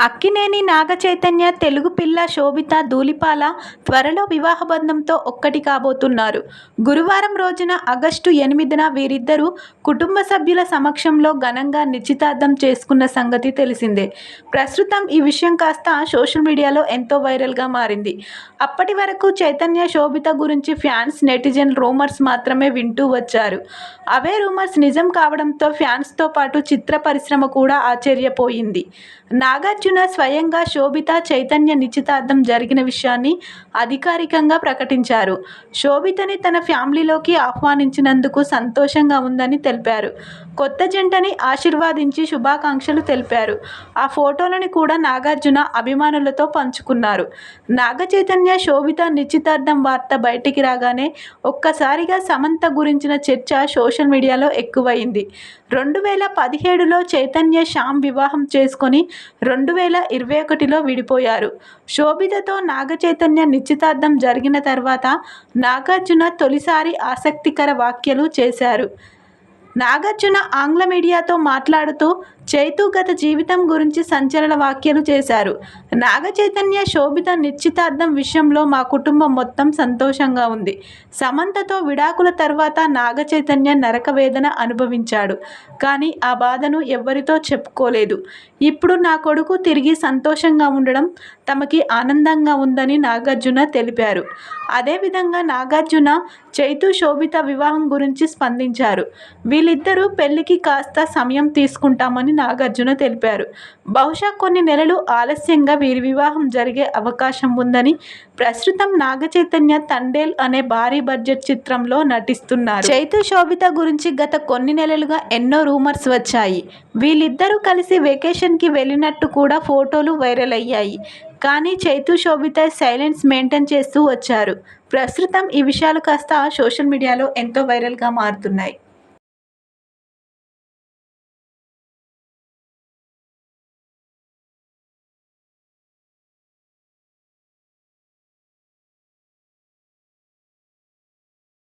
అక్కినేని నాగ చైతన్య తెలుగు పిల్ల శోభిత ధూళిపాల త్వరలో వివాహ బంధంతో ఒక్కటి కాబోతున్నారు. గురువారం రోజున ఆగస్టు ఎనిమిదిన వీరిద్దరూ కుటుంబ సభ్యుల సమక్షంలో ఘనంగా నిశ్చితార్థం చేసుకున్న సంగతి తెలిసిందే. ప్రస్తుతం ఈ విషయం కాస్త సోషల్ మీడియాలో ఎంతో వైరల్గా మారింది. అప్పటి వరకు చైతన్య శోభిత గురించి ఫ్యాన్స్ నెటిజన్ రూమర్స్ మాత్రమే వింటూ వచ్చారు. అవే రూమర్స్ నిజం కావడంతో ఫ్యాన్స్తో పాటు చిత్ర పరిశ్రమ కూడా ఆశ్చర్యపోయింది. నాగార్జున అర్జున స్వయంగా శోభిత చైతన్య నిశ్చితార్థం జరిగిన విషయాన్ని అధికారికంగా ప్రకటించారు. శోభితని తన ఫ్యామిలీలోకి ఆహ్వానించినందుకు సంతోషంగా ఉందని తెలిపారు. కొత్త జంటని ఆశీర్వాదించి శుభాకాంక్షలు తెలిపారు. ఆ ఫోటోలను కూడా నాగార్జున అభిమానులతో పంచుకున్నారు. నాగ చైతన్య శోభిత నిశ్చితార్థం వార్త బయటికి రాగానే ఒక్కసారిగా సమంత గురించిన చర్చ సోషల్ మీడియాలో ఎక్కువైంది. రెండు వేల పదిహేడులో చైతన్య శ్యామ్ వివాహం చేసుకొని రెండు వేల ఇరవై ఒకటిలో విడిపోయారు. శోభితతో నాగచైతన్య నిశ్చితార్థం జరిగిన తర్వాత నాగార్జున తొలిసారి ఆసక్తికర వ్యాఖ్యలు చేశారు. నాగార్జున ఆంగ్ల మీడియాతో మాట్లాడుతూ చైతు గత జీవితం గురించి సంచలన వ్యాఖ్యలు చేశారు. నాగ చైతన్య శోభిత నిశ్చితార్థం విషయంలో మా కుటుంబం మొత్తం సంతోషంగా ఉంది. సమంతతో విడాకుల తర్వాత నాగ చైతన్య నరక వేదన అనుభవించాడు. కానీ ఆ బాధను ఎవ్వరితో చెప్పుకోలేదు. ఇప్పుడు నా కొడుకు తిరిగి సంతోషంగా ఉండడం తమకి ఆనందంగా ఉందని నాగార్జున తెలిపారు. అదేవిధంగా నాగార్జున చైతు శోభిత వివాహం గురించి స్పందించారు. వీళ్ళిద్దరూ పెళ్ళికి కాస్త సమయం తీసుకుంటామని నాగార్జున తెలిపారు. బహుశా కొన్ని నెలలు ఆలస్యంగా వీరి వివాహం జరిగే అవకాశం ఉందని ప్రస్తుతం నాగ చైతన్య తండేల్ అనే భారీ బడ్జెట్ చిత్రంలో నటిస్తున్నారు. చైతు శోభిత గురించి గత కొన్ని నెలలుగా ఎన్నో రూమర్స్ వచ్చాయి. వీళ్ళిద్దరూ కలిసి వెకేషన్కి వెళ్ళినట్టు కూడా ఫోటోలు వైరల్ అయ్యాయి. కానీ చైతు శోభిత సైలెన్స్ మెయింటైన్ చేస్తూ వచ్చారు. ప్రస్తుతం ఈ విషయాలు కాస్త సోషల్ మీడియాలో ఎంతో వైరల్గా మారుతున్నాయి.